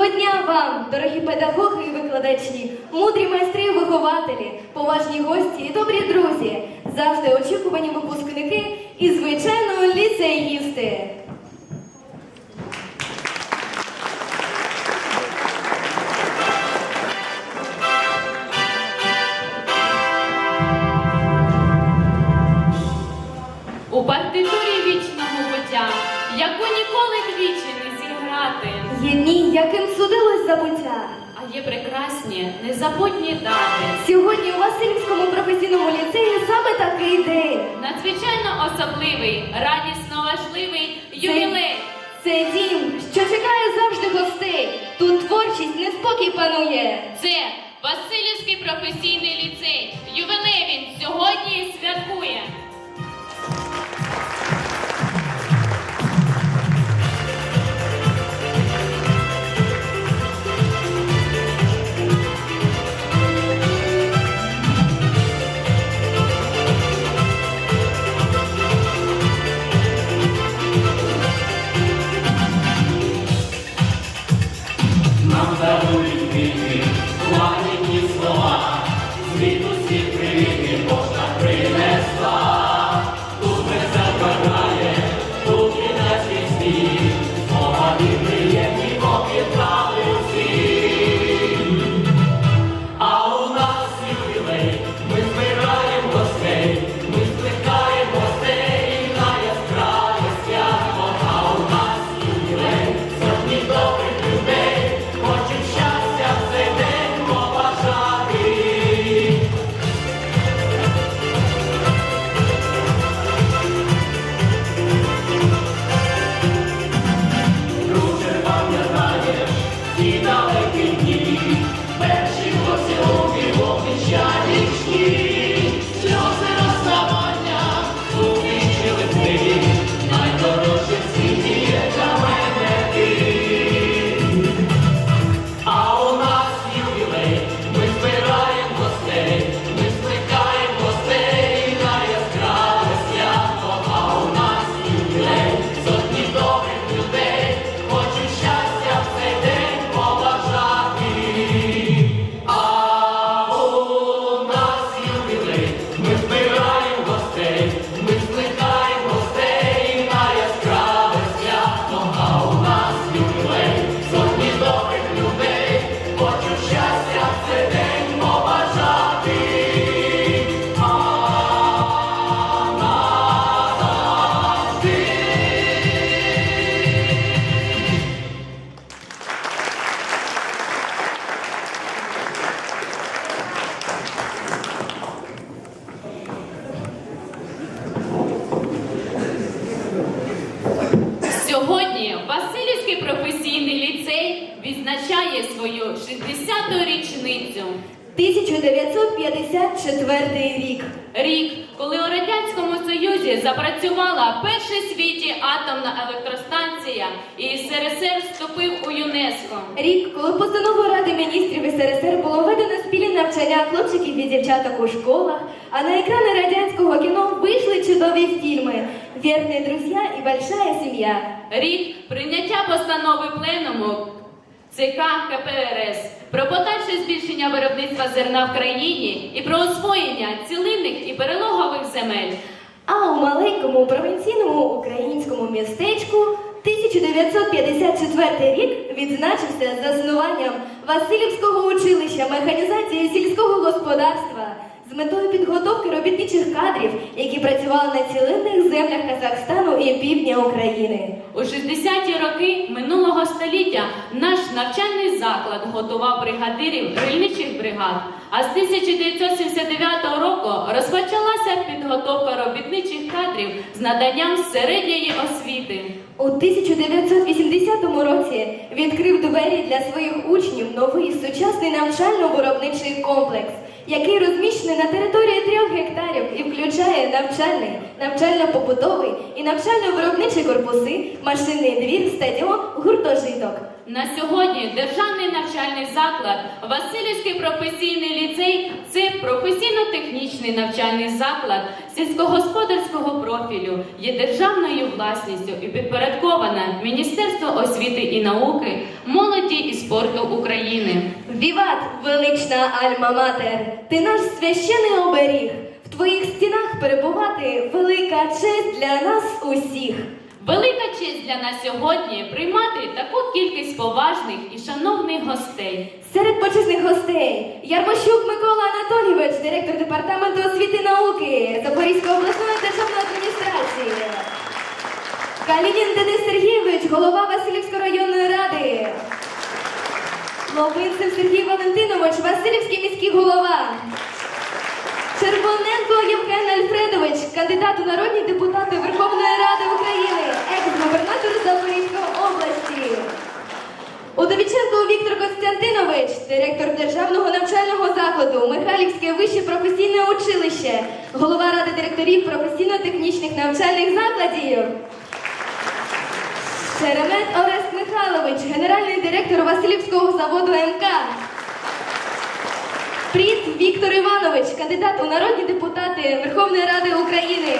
Доброго дня вам, дорогі педагоги і викладачі, мудрі майстри і вихователі, поважні гості і добрі друзі, завжди очікувані випускники і, звичайно, ліцеїсти. Дні, яким судилось забуття. а є прекрасні, незабутні дати. Сьогодні у Васильівському професійному ліцеї саме такий день. Надзвичайно особливий, радісно важливий ювілей. Це дім, що чекає завжди гостей. Тут творчість, неспокій панує. Це Васильівський професійний ліцей. Ювілей він сьогодні святкує. Сьогодні Васильівський професійний ліцей відзначає свою 60-ту річницю. 1954 рік. Рік, коли у Радянському Союзі запрацювала перша в світі атомна електростанція і СРСР вступив у ЮНЕСКО. Рік, коли постановою Ради міністрів СРСР було введено спільне навчання хлопчиків і дівчаток у школах, а на екрани радянського кіно вийшли «Вірні друзі» і «Большая сім'я». Рік прийняття постанови пленуму ЦК КПРС про подальше збільшення виробництва зерна в країні і про освоєння цілинних і перелогових земель. А у маленькому провінційному українському містечку 1954 рік відзначився заснуванням Васильівського училища механізації сільського господарства з метою підготовки робітничих кадрів, які працювали на цілинних землях Казахстану і півдня України. У 60-ті роки минулого століття наш навчальний заклад готував бригадирів рильничих бригад. А з 1979 року розпочалася підготовка робітничих кадрів з наданням середньої освіти. У 1980 році відкрив двері для своїх учнів новий сучасний навчально-виробничий комплекс, який розміщений на території трьох гектарів і включає навчальний, навчально-побутовий і навчально-виробничі корпуси, машинний двір, стадіон, гуртожиток. На сьогодні державний навчальний заклад Васильівський професійний ліцей це професійно-технічний навчальний заклад сільськогосподарського профілю, є державною власністю і підпорядкована Міністерству освіти і науки, молоді і спорту України. Віват, велична альма-матер, ти наш священий оберіг. В твоїх стінах перебувати велика честь для нас усіх. Велика честь для нас сьогодні приймати таку кількість поважних і шановних гостей. Серед почесних гостей Ярмощук Микола Анатолійович, директор департаменту освіти і науки Запорізької обласної державної адміністрації. Калінін Денис Сергійович, голова Васильівської районної ради. Ловинцев Сергій Валентинович, Васильівський міський голова. Червоненко Євген Альфредович, кандидат у народні депутати Верховної Ради України, екс-губернатор Запорізької області. Удовіченко Віктор Костянтинович, директор державного навчального закладу Михайлівське вище професійне училище, голова ради директорів професійно-технічних навчальних закладів. Шеремет Орест Михайлович, генеральний директор Васильівського заводу МК. Пріт Віктор Іванович, кандидат у народні депутати Верховної Ради України.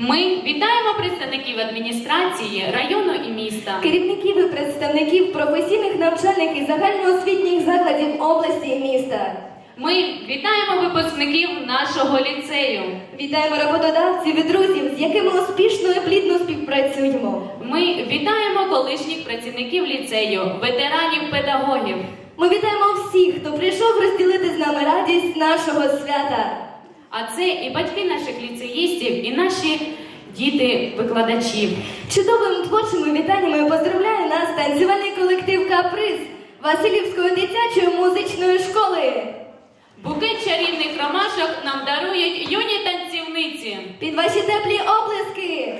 Ми вітаємо представників адміністрації району і міста. Керівників і представників професійних навчальних і загальноосвітніх закладів області і міста. Ми вітаємо випускників нашого ліцею. Вітаємо роботодавців і друзів, з якими успішно і плідно співпрацюємо. Ми вітаємо колишніх працівників ліцею, ветеранів педагогів. Ми вітаємо всіх, хто прийшов розділити з нами радість нашого свята. А це і батьки наших ліцеїстів, і наші діти-викладачі. Чудовими творчими вітаннями поздравляє нас танцювальний колектив Каприз Васильівської дитячої музичної школи. Букет чарівних ромашок нам дарують юні танцівниці. Під ваші теплі оплески.